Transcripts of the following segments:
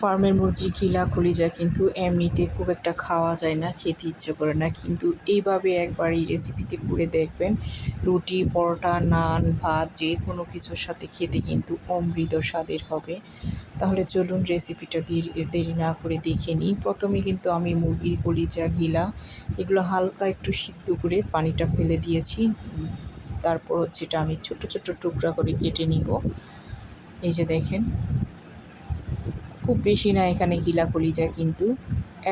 ফার্মের মুরগির ঘিলা কলিজা কিন্তু এমনিতে খুব একটা খাওয়া যায় না, খেতে ইচ্ছে করে না। কিন্তু এইভাবে একবার এই রেসিপিতে করে দেখবেন, রুটি, পরোটা, নান, ভাত, যে কোনো কিছুর সাথে খেতে কিন্তু অমৃত স্বাদের হবে। তাহলে চলুন রেসিপিটা দেরি না করে দেখে নিই। প্রথমে কিন্তু আমি মুরগির কলিজা, ঘিলা, এগুলো হালকা একটু সিদ্ধ করে পানিটা ফেলে দিয়েছি। তারপর হচ্ছে এটা আমি ছোট ছোট টুকরা করে কেটে নিব। এই যে দেখেন খুব বেশি না এখানে গিলা কলিজা কিন্তু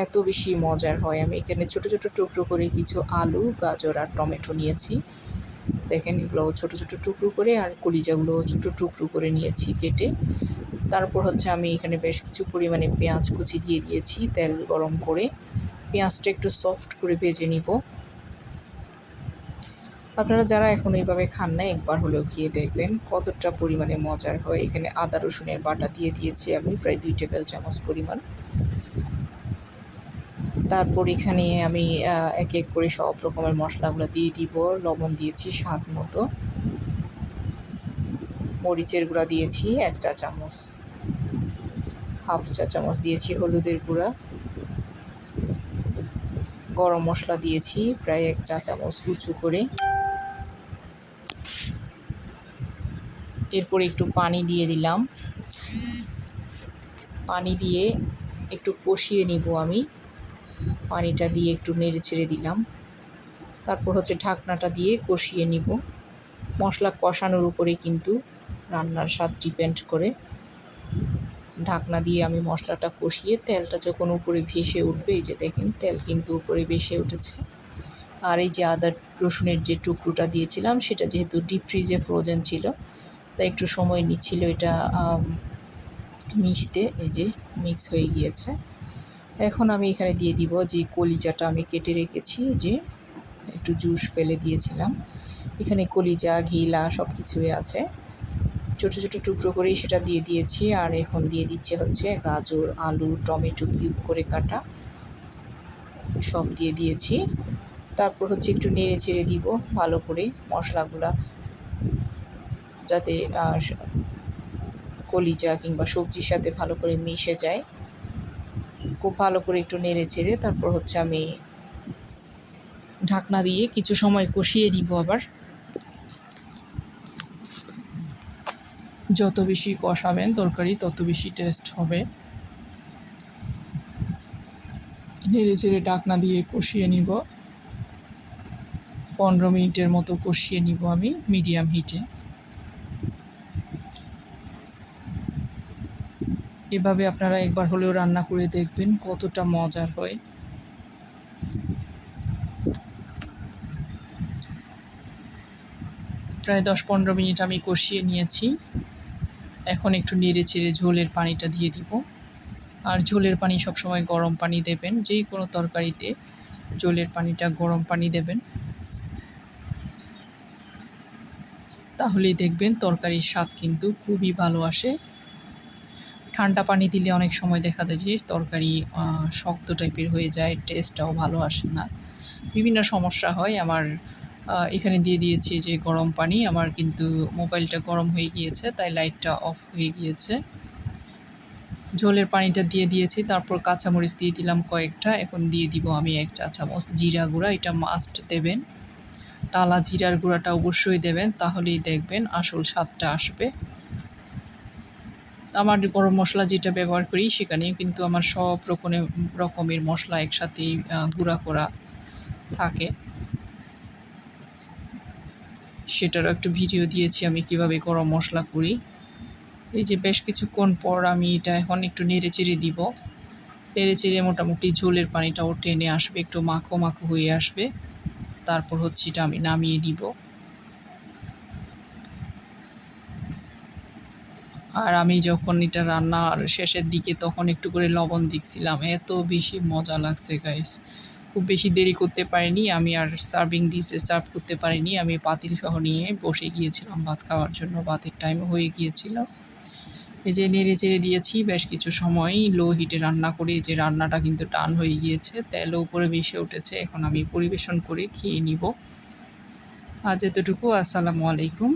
এত বেশি মজার হয়। আমি এখানে ছোট ছোট টুকরো করে কিছু আলু, গাজর আর টমেটো নিয়েছি। দেখেন এগুলো ছোট ছোট টুকরো করে আর কলিজাগুলো ছোট টুকরো করে নিয়েছি কেটে। তারপর হচ্ছে আমি এখানে বেশ কিছু পরিমাণে পেঁয়াজ কুচি দিয়ে দিয়েছি তেল গরম করে। পেঁয়াজটা একটু সফট করে ভেজে নিব। আপনারা যারা এখন এইভাবে খান না, একবার হলেও খেয়ে দেখবেন কতটা পরিমাণে মজার হয়। এখানে আদা রসুনের বাটা দিয়ে দিয়েছি আমি, প্রায় দুই টেবিল চামচ পরিমাণ। তারপর এখানে আমি এক এক করে সব রকমের মশলাগুলো দিয়ে দিব, লবণ দিয়েছি স্বাদ মতো। মরিচের গুঁড়া দিয়েছি এক চা চামচ। হাফ চা চামচ দিয়েছি হলুদের গুঁড়া। গরম মশলা দিয়েছি প্রায় এক চা চামচ উঁচু করে। এরপর একটু পানি দিয়ে দিলাম। পানি দিয়ে একটু কষিয়ে নিব আমি। পানিটা দিয়ে একটু নেড়ে ছেড়ে দিলাম। তারপর হচ্ছে ঢাকনাটা দিয়ে কষিয়ে নিব। মশলা কষানোর উপরে কিন্তু রান্নার স্বাদ ডিপেন্ড করে। ঢাকনা দিয়ে আমি মশলাটা কষিয়ে তেলটা যখন উপরে ভেসে উঠবে, এই যে দেখেন তেল কিন্তু উপরে ভেসে উঠেছে। আর এই যে আদা রসুনের যে টুকরোটা দিয়েছিলাম, সেটা যেহেতু ডিপ ফ্রিজে ফ্রোজেন ছিল তাই একটু সময় নিচ্ছিল এটা মিশতে, এই যে মিক্স হয়ে গিয়েছে। এখন আমি এখানে দিয়ে দিব যে কলিজাটা আমি কেটে রেখেছি, যে একটু জুস ফেলে দিয়েছিলাম। এখানে কলিজা, ঘিলা সব কিছুই আছে। ছোটো ছোটো টুকরো করেই সেটা দিয়ে দিয়েছি, আর এখন দিয়ে দিচ্ছে হচ্ছে গাজর, আলু, টমেটো কিউব করে কাটা। সব দিয়ে দিয়েছি। তারপর হচ্ছে একটু নেড়ে ছেড়ে দিব, ভালো করে মশলাগুলা যাতে কলিজা কিংবা সবজির সাথে ভালো করে মিশে যায়। খুব ভালো করে একটু নেড়ে চেড়ে তারপর হচ্ছে আমি ঢাকনা দিয়ে কিছু সময় কষিয়ে নিব আবার। যত বেশি কষাবেন তরকারি, তত বেশি টেস্ট হবে। নেড়ে চেড়ে ঢাকনা দিয়ে কষিয়ে নিব। পনেরো মিনিটের মতো কষিয়ে নিব আমি মিডিয়াম হিটে। এভাবে আপনারা একবার হলেও রান্না করে দেখবেন কতটা মজার হয়। প্রায় দশ পনেরো মিনিট আমি কষিয়ে নিয়েছি। এখন একটু নেড়ে চেড়ে ঝোলের পানিটা দিয়ে দিব। আর ঝোলের পানি সবসময় গরম পানি দেবেন যেই কোনো তরকারিতে ঝোলের পানিটা গরম পানি দেবেন। তাহলেই দেখবেন তরকারির স্বাদ কিন্তু খুবই ভালো আসে। ঠান্ডা পানি দিলে অনেক সময় দেখা যায় যে তরকারি শক্ত টাইপের হয়ে যায় টেস্টটাও ভালো আসে না। বিভিন্ন সমস্যা হয়। আমার এখানে দিয়ে দিয়েছি যে গরম পানি। আমার কিন্তু মোবাইলটা গরম হয়ে গিয়েছে, তাই লাইটটা অফ হয়ে গিয়েছে। ঝোলের পানিটা দিয়ে দিয়েছি, তারপর কাঁচামরিচ দিয়ে দিলাম কয়েকটা। এখন দিয়ে দিব আমি এক চা চামচ জিরা গুঁড়া, এটা মাস্ট দেবেন। টালা জিরার গুঁড়াটা অবশ্যই দেবেন, তাহলেই দেখবেন আসল স্বাদটা আসবে। আমার গরম মশলা যেটা ব্যবহার করি সেখানে কিন্তু আমার সব রকমের রকমের মশলা একসাথেই গুঁড়া করা থাকে। সেটারও একটু ভিডিও দিয়েছি আমি কীভাবে গরম মশলা করি। এই যে বেশ কিছুক্ষণ পর আমি এটা এখন একটু নেড়ে চেড়ে দিব। নেড়ে চেড়ে মোটামুটি ঝোলের পানিটা পানিটাও টেনে আসবে, একটু মাখো মাখো হয়ে আসবে। তারপর হচ্ছে এটা আমি নামিয়ে দিব। আর আমি যখন এটা রান্নার শেষের দিকে তখন একটু করে লবণ দিচ্ছিলাম, এত বেশি মজা লাগছে গাইস খুব বেশি দেরি করতে পারিনি, আমি আর সার্ভিং ডিশে সার্ভ করতে পারিনি, আমি পাতিল সহ নিয়ে বসে গিয়েছিলাম ভাত খাওয়ার জন্য, ভাতের টাইম হয়ে গিয়েছিল। এই যে নেড়ে চেড়ে দিয়েছি, বেশ কিছু সময় লো হিটে রান্না করে যে রান্নাটা কিন্তু টান হয়ে গিয়েছে, তেলও উপরে মিশে উঠেছে, এখন আমি পরিবেশন করে খেয়ে নিব। আজ এতটুকু, আসসালামু আলাইকুম।